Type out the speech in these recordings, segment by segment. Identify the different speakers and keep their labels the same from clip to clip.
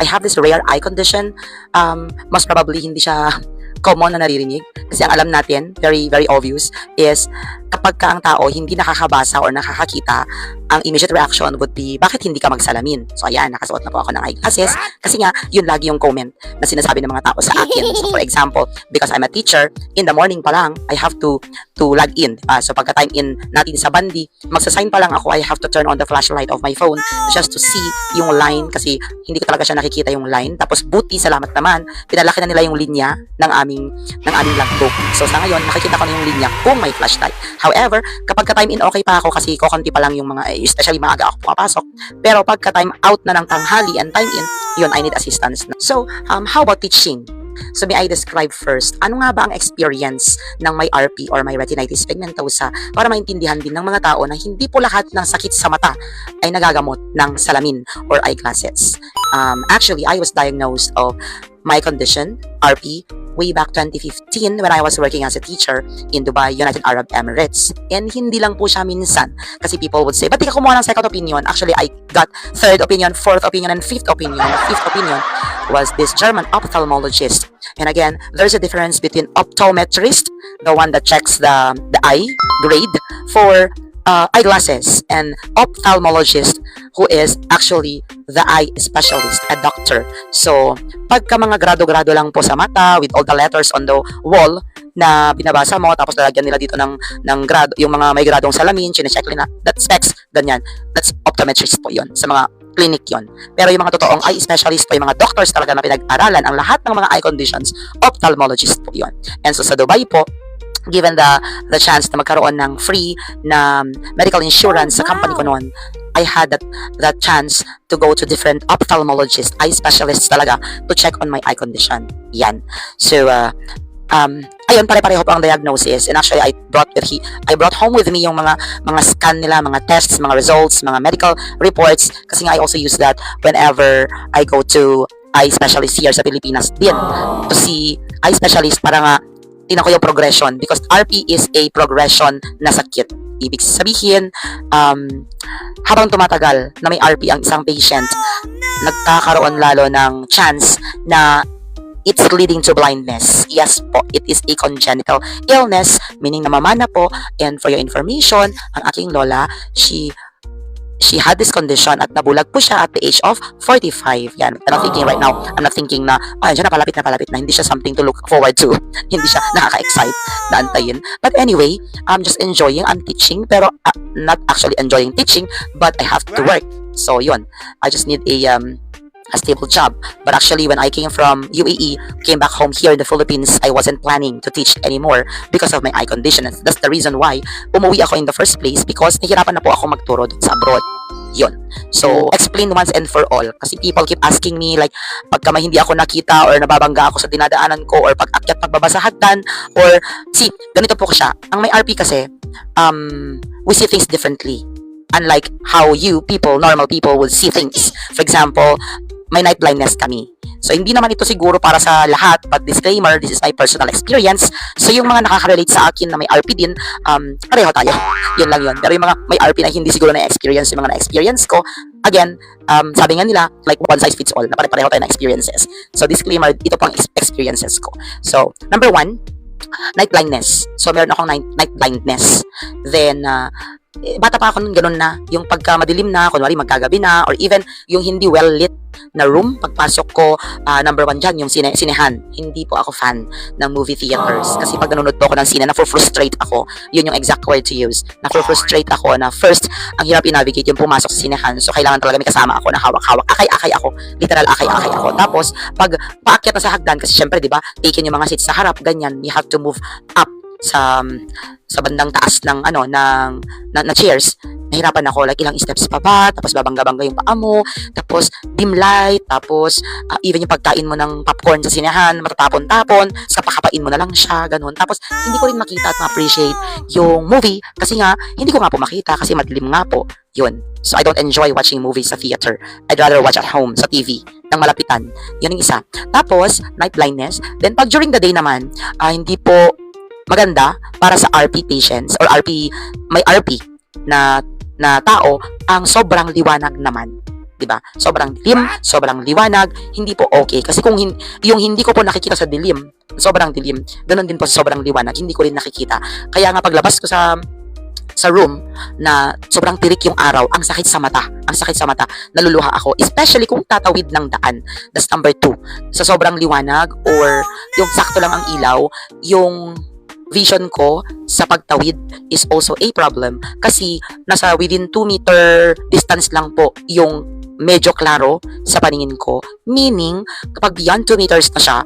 Speaker 1: I have this rare eye condition. Um, most probably hindi siya common na naririnig. Kasi ang alam natin, very, very obvious, is kapag ka ang tao hindi nakakabasa or nakakakita, ang immediate reaction would be, bakit hindi ka magsalamin? So ayan, nakasuot na po ako ng eyeglasses. Kasi nga, yun lagi yung comment na sinasabi ng mga tao sa akin. So for example, because I'm a teacher, in the morning pa lang, I have to to log in. Ah, so pagka time in natin sa bandi, magsasign pa lang ako, I have to turn on the flashlight of my phone just to see yung line kasi hindi ko talaga siya nakikita yung line. Tapos buti, salamat naman, pinalaki na nila yung linya ng aming ng aming logbook. So sa ngayon, nakikita ko na yung linya kung may flashlight. However, kapag ka time in okay pa ako kasi kokonti pa lang yung mga, especially maaga ako pumapasok. Pero pagka time out na ng tanghali and time in, yun, I need assistance na. So, um, how about teaching? So may I describe first, ano nga ba ang experience ng may RP or may retinitis pigmentosa para maintindihan din ng mga tao na hindi po lahat ng sakit sa mata ay nagagamot ng salamin or eyeglasses. Um, actually, I was diagnosed of my condition, RP, way back 2015 when I was working as a teacher in Dubai, United Arab Emirates. And hindi lang po siya minsan. Kasi people would say, ba't di ka kumuha ng second opinion? Actually, I got third opinion, fourth opinion, and fifth opinion. Fifth opinion was this German ophthalmologist. And again, there's a difference between optometrist, the one that checks the, the eye grade for uh, eyeglasses, and ophthalmologist, who is actually the eye specialist, a doctor. So, pagka mga grado-grado lang po sa mata, with all the letters on the wall, na binabasa mo, tapos lalagyan nila dito ng, ng grado, yung mga may gradong salamin, chinecheck nila, that specs, ganyan. That's optometrist po yon sa mga clinic yon. Pero yung mga totoong eye specialist po, yung mga doctors talaga na pinag-aralan ang lahat ng mga eye conditions, ophthalmologist po yon. And so sa Dubai po, given the the chance na magkaroon ng free na medical insurance sa company ko noon, I had that that chance to go to different ophthalmologists, eye specialists talaga to check on my eye condition. Yan. So uh, um ayun pare-pareho po ang diagnosis. And actually I brought with he I brought home with me yung mga mga scan nila, mga tests, mga results, mga medical reports. Kasi nga I also use that whenever I go to eye specialist here sa Pilipinas. Din to see eye specialist para nga tingnan ko yung progression because RP is a progression na sakit. Ibig sabihin, um, habang tumatagal na may RP ang isang patient, nagkakaroon lalo ng chance na it's leading to blindness. Yes po, it is a congenital illness, meaning namamana po. And for your information, ang aking lola, she she had this condition at nabulag po siya at the age of 45. Yan. I'm thinking right now, I'm not thinking na, ay, dyan na palapit na palapit na. Hindi siya something to look forward to. Hindi siya nakaka-excite na antayin. But anyway, I'm just enjoying, I'm teaching, pero uh, not actually enjoying teaching, but I have to work. So, yun. I just need a, um, a stable job. But actually, when I came from UAE, came back home here in the Philippines, I wasn't planning to teach anymore because of my eye condition. And that's the reason why umuwi ako in the first place because nahihirapan na po ako magturo sa abroad. Yun. So, explain once and for all. Kasi people keep asking me like, pagka may hindi ako nakita or nababangga ako sa dinadaanan ko or pag akyat pagbaba sa hagdan or, see, ganito po siya. Ang may RP kasi, um, we see things differently. Unlike how you, people, normal people, would see things. For example, may night blindness kami. So, hindi naman ito siguro para sa lahat, but disclaimer, this is my personal experience. So, yung mga nakaka-relate sa akin na may RP din, um, pareho tayo. yun lang yun. Pero yung mga may RP na hindi siguro na-experience yung mga na-experience ko, again, um, sabi nga nila, like one size fits all, na pare-pareho tayo na experiences. So, disclaimer, ito pang ex- experiences ko. So, number one, night blindness. So, meron akong night, night blindness. Then, uh, bata pa ako nun, ganun na. Yung pagka madilim na, kunwari magkagabi na, or even yung hindi well lit na room, pagpasok ko, ah, number one dyan, yung sine sinehan. Hindi po ako fan ng movie theaters. Kasi pag nanonood po ako ng sine, na-frustrate ako. Yun yung exact word to use. Na-frustrate ako na first, ang hirap i-navigate yung pumasok sa sinehan. So, kailangan talaga may kasama ako na hawak-hawak. Akay-akay ako. Literal, akay-akay ako. Tapos, pag paakyat na sa hagdan, kasi syempre, di ba, taken yung mga seats sa harap, ganyan, you have to move up sa sa bandang taas ng ano ng na, na chairs. Nahirapan ako like ilang steps pa ba tapos babangga-bangga yung paa mo tapos dim light tapos ah, even yung pagkain mo ng popcorn sa sinehan matatapon-tapon sa pakapain mo na lang siya ganun. Tapos hindi ko rin makita at ma-appreciate yung movie kasi nga hindi ko nga po makita kasi madilim nga po yun. So I don't enjoy watching movies sa theater. I'd rather watch at home sa TV ng malapitan. Yun yung isa. Tapos night blindness. Then pag during the day naman ah, hindi po maganda para sa RP patients or RP may RP na na tao ang sobrang liwanag naman 'di ba? Sobrang dilim, sobrang liwanag, hindi po okay. Kasi kung hin- yung hindi ko po nakikita sa dilim, sobrang dilim, ganun din po sa sobrang liwanag, hindi ko rin nakikita. Kaya nga paglabas ko sa sa room na sobrang tirik yung araw, ang sakit sa mata, ang sakit sa mata, naluluha ako, especially kung tatawid ng daan. That's number two. Sa sobrang liwanag or yung sakto lang ang ilaw, yung vision ko sa pagtawid is also a problem kasi nasa within 2 meter distance lang po yung medyo klaro sa paningin ko. Meaning, kapag beyond 2 meters na siya,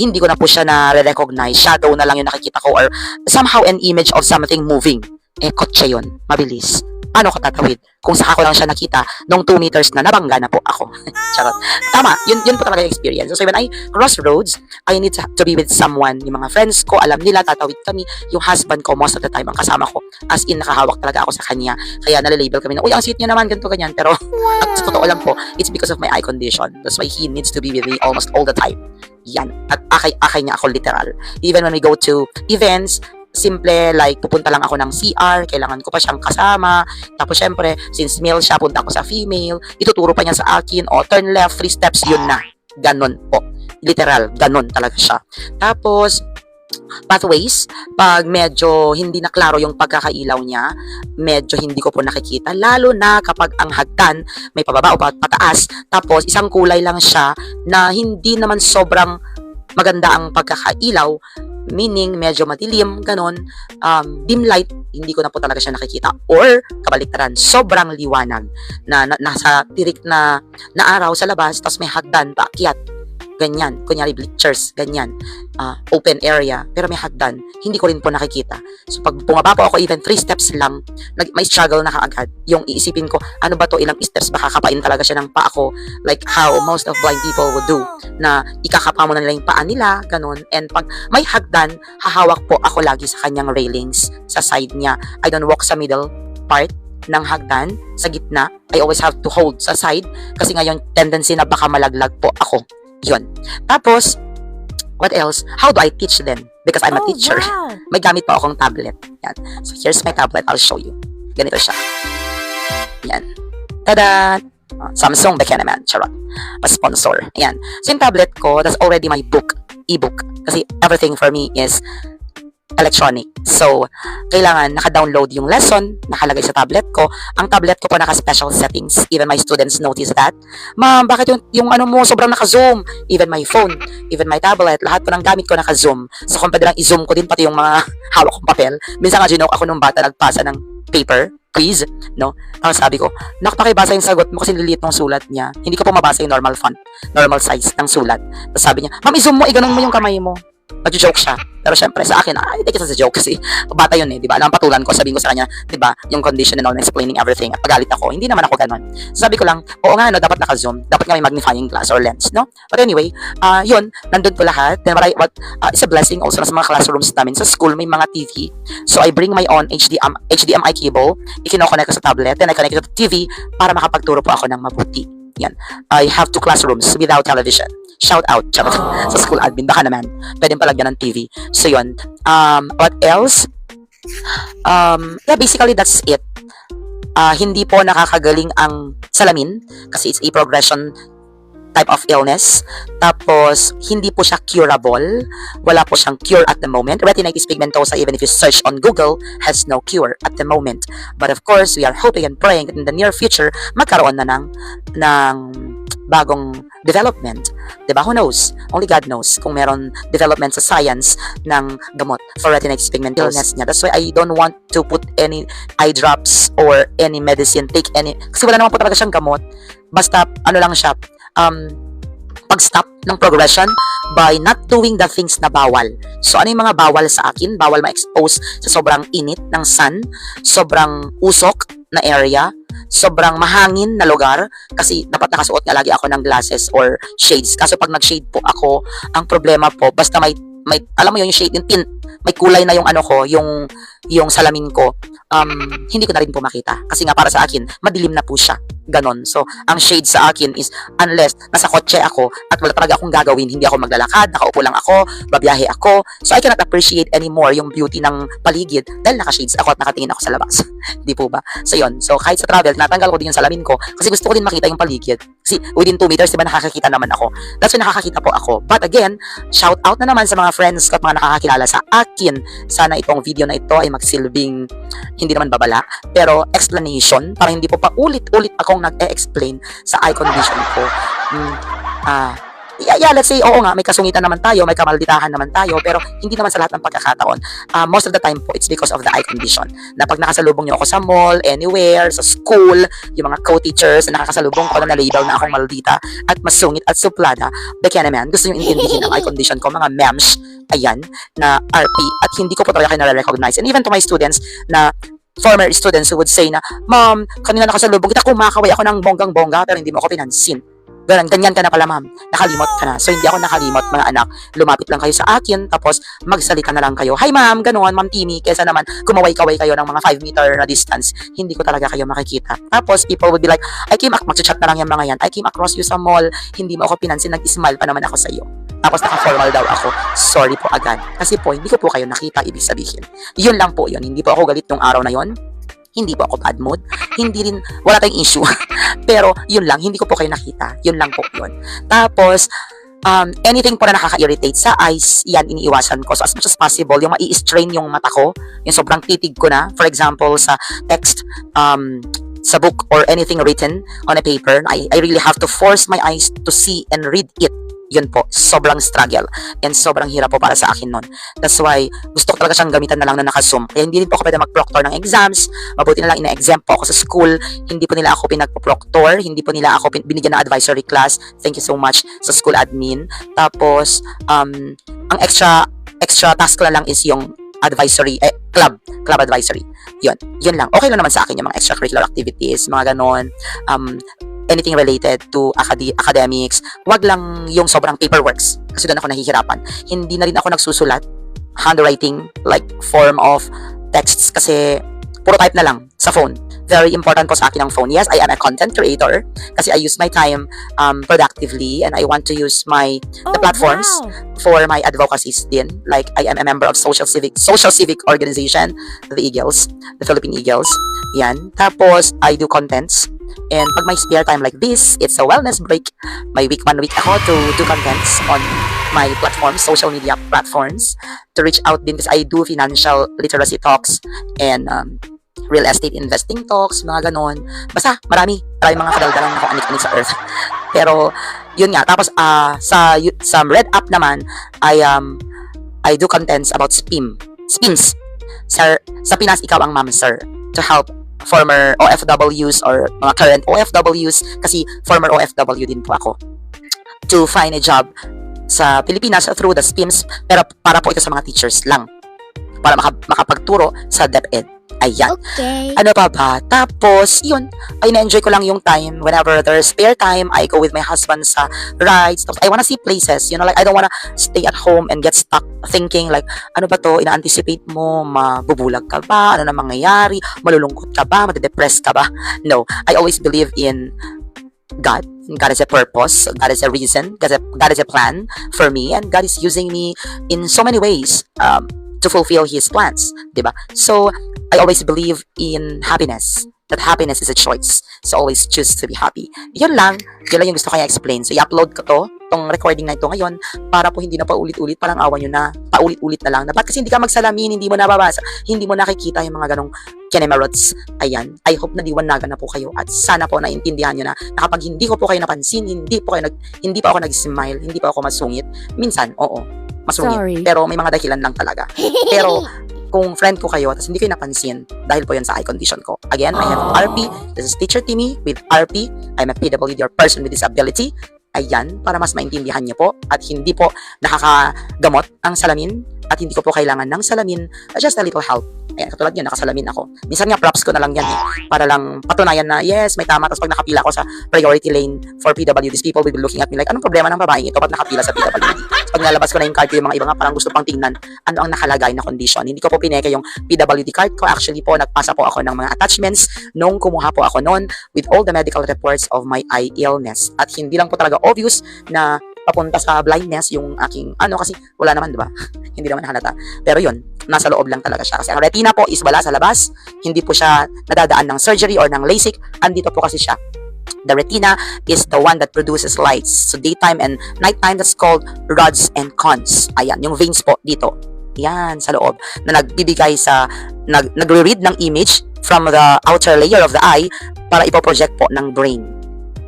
Speaker 1: hindi ko na po siya na-recognize. Shadow na lang yung nakikita ko or somehow an image of something moving. Eh, kotse yun. Mabilis. Paano ko tatawid? Kung saka ko lang siya nakita, nung 2 meters na nabangga na po ako. Charot. Tama, yun, yun po talaga yung experience. So when I cross roads, I need to, be with someone. Yung mga friends ko, alam nila, tatawid kami. Yung husband ko, most of the time, ang kasama ko. As in, nakahawak talaga ako sa kanya. Kaya nalalabel kami na, uy, ang sweet niya naman, ganito, ganyan. Pero, at sa totoo lang po, it's because of my eye condition. That's why he needs to be with me almost all the time. Yan. At akay, akay niya ako literal. Even when we go to events, simple, like, pupunta lang ako ng CR, kailangan ko pa siyang kasama. Tapos, syempre, since male siya, punta ako sa female, ituturo pa niya sa akin, o, turn left, three steps, yun na. Ganon po. Literal, ganon talaga siya. Tapos, pathways, pag medyo hindi na klaro yung pagkakailaw niya, medyo hindi ko po nakikita, lalo na kapag ang hagdan may pababa o pa- pataas, tapos isang kulay lang siya na hindi naman sobrang maganda ang pagkakailaw, meaning medyo madilim, ganon, um, dim light, hindi ko na po talaga siya nakikita. Or, kabaliktaran, sobrang liwanag na, na nasa tirik na, na araw sa labas, tapos may hagdan paakyat. Ganyan, kunyari bleachers, ganyan. Ah, open area, pero may hagdan. Hindi ko rin po nakikita. So, pag bumaba po ako even three steps lang, nag, may struggle na kaagad. Yung iisipin ko, ano ba to ilang steps, baka kapain talaga siya ng paa ko, like how most of blind people would do na ikakapa mo na nila yung paa nila, ganun. And pag may hagdan, hahawak po ako lagi sa kanyang railings, sa side niya. I don't walk sa middle part ng hagdan, sa gitna. I always have to hold sa side kasi ngayon tendency na baka malaglag po ako. Yun. Tapos, what else? How do I teach then? Because I'm a teacher.
Speaker 2: wow.
Speaker 1: May gamit pa akong tablet. Yan. So, here's my tablet. I'll show you. Ganito siya. Yan. Tada! Ah, Samsung Bekeneman. Charot. Pa-sponsor. Ayan. So, yung tablet ko, that's already my book. E-book. Kasi everything for me is electronic. So, kailangan naka-download yung lesson, nakalagay sa tablet ko. Ang tablet ko po naka-special settings. Even my students notice that. Ma'am, bakit yung, yung ano mo sobrang naka-zoom? Even my phone, even my tablet, lahat po ng gamit ko naka-zoom. So, kung pwede lang i-zoom ko din pati yung mga hawak kong papel. Minsan nga, ginoke ako nung bata, nagpasa ng paper, quiz, no? Tapos sabi ko, nakapakibasa yung sagot mo kasi liliit ng sulat niya. Hindi ko po mabasa yung normal font, normal size ng sulat. Tapos sabi niya, ma'am, i-zoom mo, iganon mo yung kamay mo. Nag-joke siya. Pero syempre, sa akin, I take it as a joke kasi bata yun eh, di ba? Alam patulan ko, sabihin ko sa kanya, di ba, yung condition and all, explaining everything. At pagalit ako, hindi naman ako ganun. Sabi ko lang, oo nga, no, dapat naka-zoom. Dapat nga may magnifying glass or lens, no? But anyway, ah yun, nandun po lahat. Then, what, I, what ah, it's a blessing also na sa mga classrooms namin. Sa school, may mga TV. So, I bring my own HDM, HDMI cable. Ikinoconnect ko sa tablet. Then, I connect it to the TV para makapagturo po ako ng mabuti. Yan. I have two classrooms without television. Shout out, charot, sa school admin. Baka naman, pwedeng palagyan ng TV. So, yun. Um, what else? Um, yeah, basically, that's it. Ah, hindi po nakakagaling ang salamin kasi it's a progression type of illness. Tapos, hindi po siya curable. Wala po siyang cure at the moment. Retinitis pigmentosa, even if you search on Google, has no cure at the moment. But of course, we are hoping and praying that in the near future, magkaroon na ng, ng bagong development. Diba? Who knows? Only God knows kung meron development sa science ng gamot for retinitis pigmentosa illness niya. That's why I don't want to put any eye drops or any medicine, take any, kasi wala naman po talaga siyang gamot. Basta, ano lang siya, um, pag-stop ng progression by not doing the things na bawal. So, ano yung mga bawal sa akin? Bawal ma-expose sa sobrang init ng sun, sobrang usok na area, sobrang mahangin na lugar, kasi dapat nakasuot nga lagi ako ng glasses or shades. Kaso pag nag-shade po ako, ang problema po, basta may, may alam mo yun, yung shade, yung tint, may kulay na yung ano ko, yung, yung salamin ko, um, hindi ko na rin po makita. Kasi nga para sa akin, madilim na po siya. Ganon. So, ang shade sa akin is unless nasa kotse ako at wala talaga akong gagawin, hindi ako maglalakad, nakaupo lang ako, babiyahe ako. So, I cannot appreciate anymore yung beauty ng paligid dahil naka-shades ako at nakatingin ako sa labas. Di po ba? So, yun. So, kahit sa travel, natanggal ko din yung salamin ko kasi gusto ko din makita yung paligid. Kasi within 2 meters, di ba, nakakakita naman ako. That's why nakakakita po ako. But again, shout out na naman sa mga friends ko at mga nakakakilala sa akin. Sana itong video na ito ay magsilbing hindi naman babala, pero explanation para hindi po pa ulit-ulit akong nag-e-explain sa eye condition ko. Mm, ah, yeah, yeah, let's say, oo nga, may kasungitan naman tayo, may kamalditahan naman tayo, pero hindi naman sa lahat ng pagkakataon. Ah, most of the time po, it's because of the eye condition. Na pag nakasalubong niyo ako sa mall, anywhere, sa school, yung mga co-teachers na nakakasalubong ko na na-label na akong maldita at masungit at suplada, Bekya naman, gusto nyo intindihin ang eye condition ko, mga mems, ayan, na RP, at hindi ko po talaga kayo na-recognize. And even to my students na former students who would say na, Ma'am, kanina nakasalubong kita, kumakaway ako ng bonggang-bongga, pero hindi mo ako pinansin. Ganyan, ganyan ka na pala, ma'am. Nakalimot ka na. So, hindi ako nakalimot, mga anak. Lumapit lang kayo sa akin, tapos magsalita na lang kayo. Hi, ma'am, ganoon, ma'am Timmy. Kesa naman, kumaway-kaway kayo ng mga 5 meter na distance. Hindi ko talaga kayo makikita. Tapos, people would be like, I came, ac- mag-chat na lang yung mga yan. I came across you sa mall. Hindi mo ako pinansin. Nag-smile pa naman ako sa iyo. Tapos, naka-formal daw ako. Sorry po agad. Kasi po, hindi ko po kayo nakita, ibig sabihin. Yun lang po yun. Hindi po ako galit nung araw na yon hindi po ako bad mood. Hindi rin, wala tayong issue. Pero, yun lang, hindi ko po kayo nakita. Yun lang po yun. Tapos, um, anything po na nakaka-irritate sa eyes, yan iniiwasan ko. So, as much as possible, yung mai-strain yung mata ko, yung sobrang titig ko na, for example, sa text, um, sa book or anything written on a paper, I, I really have to force my eyes to see and read it. Yun po, sobrang struggle and sobrang hirap po para sa akin nun. That's why gusto ko talaga siyang gamitan na lang na naka-zoom. Kaya hindi rin po ako pwede mag-proctor ng exams. Mabuti na lang ina-exempt po ako sa school. Hindi po nila ako pinagpo-proctor. Hindi po nila ako binigyan ng advisory class. Thank you so much sa school admin. Tapos, um, ang extra extra task na lang is yung advisory, eh, club, club advisory. Yun, yun lang. Okay lang naman sa akin yung mga extracurricular activities, mga ganon. Um, anything related to acad- academics, wag lang yung sobrang paperworks. Kasi doon ako nahihirapan. Hindi na rin ako nagsusulat, handwriting, like form of texts. Kasi puro type na lang sa phone. Very important po sa akin ang phone. Yes, I am a content creator kasi I use my time um, productively and I want to use my the platforms for my advocacies din. Like I am a member of social civic social civic organization, the Eagles, the Philippine Eagles. Yan. Tapos I do contents And pag may spare time like this, it's a wellness break. May week one week ako to do contents on my platforms, social media platforms, to reach out din kasi I do financial literacy talks and um, real estate investing talks, mga ganon. Basta, marami. Marami mga kadaldalan kung anik-anik sa earth. Pero, yun nga. Tapos, ah sa, sa Red App naman, I, um, I do contents about SPIM. SPIMS. Sir, sa Pinas, ikaw ang ma'am, sir. To help former OFWs or mga current OFWs kasi former OFW din po ako to find a job sa Pilipinas through the SPIMS pero para po ito sa mga teachers lang para maka, makapagturo sa DepEd. Ayan.
Speaker 2: Okay.
Speaker 1: Ano pa ba? Tapos, yun, ay na-enjoy ko lang yung time. Whenever there's spare time, I go with my husband sa rides. Tapos, I wanna see places. You know, like, I don't wanna stay at home and get stuck thinking like, ano ba to? Ina-anticipate mo, mabubulag ka ba? Ano na mangyayari? Malulungkot ka ba? Madidepress ka ba? No. I always believe in God. God is a purpose. God is a reason. God is a, God is a plan for me. And God is using me in so many ways um, to fulfill His plans. Diba? So, I always believe in happiness. That happiness is a choice. So always choose to be happy. Yun lang. Yun lang yung gusto ko i-explain. So i-upload ko to, tong recording na ito ngayon, para po hindi na paulit-ulit, parang awan nyo na, paulit-ulit na lang. Na ba't kasi hindi ka magsalamin, hindi mo nababasa, hindi mo nakikita yung mga ganong kinemerots. Ayan. I hope na diwanagan na po kayo at sana po naintindihan nyo na, na kapag hindi ko po kayo napansin, hindi po kayo nag, hindi pa ako nag-smile, hindi pa ako masungit. Minsan, oo, masungit.
Speaker 2: Sorry.
Speaker 1: Pero may mga dahilan lang talaga. Pero kung friend ko kayo tapos hindi ko napansin dahil po yun sa eye condition ko. Again, I have RP. This is Teacher Timmy with RP. I'm a PWD or person with disability. Ayan, para mas maintindihan niyo po at hindi po nakakagamot ang salamin at hindi ko po kailangan ng salamin, just a little help Ayan, katulad yun, nakasalamin ako. Minsan nga, props ko na lang yan eh. Para lang patunayan na, yes, may tama. Tapos pag nakapila ako sa priority lane for PWDs, people will be looking at me like, anong problema ng babaeng ito? Ba't nakapila sa PWD? So, pag nalabas ko na yung card ko, yung mga iba nga parang gusto pang tingnan ano ang nakalagay na condition. Hindi ko po pineke yung PWD card ko. Actually po, nagpasa po ako ng mga attachments nung kumuha po ako noon with all the medical reports of my eye illness. At hindi lang po talaga obvious na papunta sa blindness yung aking ano kasi wala naman, di ba? hindi naman halata. Pero yun, nasa loob lang talaga siya. Kasi ang retina po is wala sa labas. Hindi po siya nadadaan ng surgery or ng LASIK. Andito po kasi siya. The retina is the one that produces lights. So daytime and nighttime, that's called rods and cones. Ayan, yung veins po dito. Yan, sa loob. Na nagbibigay sa, nag, nagre-read ng image from the outer layer of the eye para ipoproject po ng brain.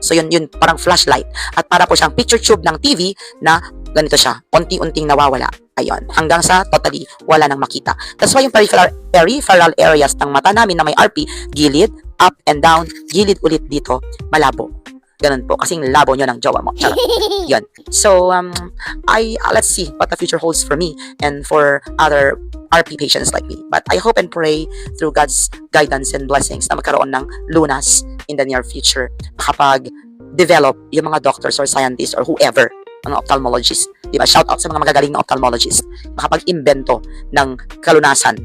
Speaker 1: So yun, yun, parang flashlight. At para po siyang picture tube ng TV na ganito siya, unti-unting nawawala. Ayun, hanggang sa totally wala nang makita. That's why yung peripheral, peripheral areas ng mata namin na may RP, gilid, up and down, gilid ulit dito, malabo. Ganun po, kasing labo nyo ng jowa mo. Charot. Yun. So, um, I, uh, let's see what the future holds for me and for other RP patients like me. But I hope and pray through God's guidance and blessings na magkaroon ng lunas in the near future kapag develop yung mga doctors or scientists or whoever, mga ophthalmologists. Di ba? Shout out sa mga magagaling na ophthalmologists. Makapag-imbento ng kalunasan.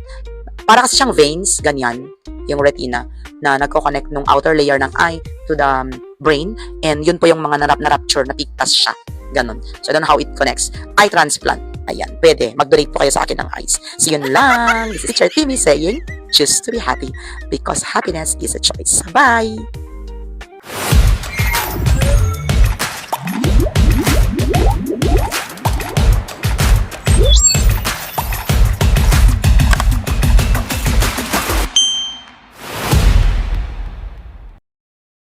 Speaker 1: Para kasi siyang veins, ganyan, yung retina, na nagko-connect nung outer layer ng eye to the um, brain. And yun po yung mga narap na rapture, napigtas siya. Ganon. So, I don't know how it connects. Eye transplant. Ayan, pwede. Mag-donate po kayo sa akin ng eyes. So, yun lang. This is Teacher Timmy saying, choose to be happy because happiness is a choice. Bye!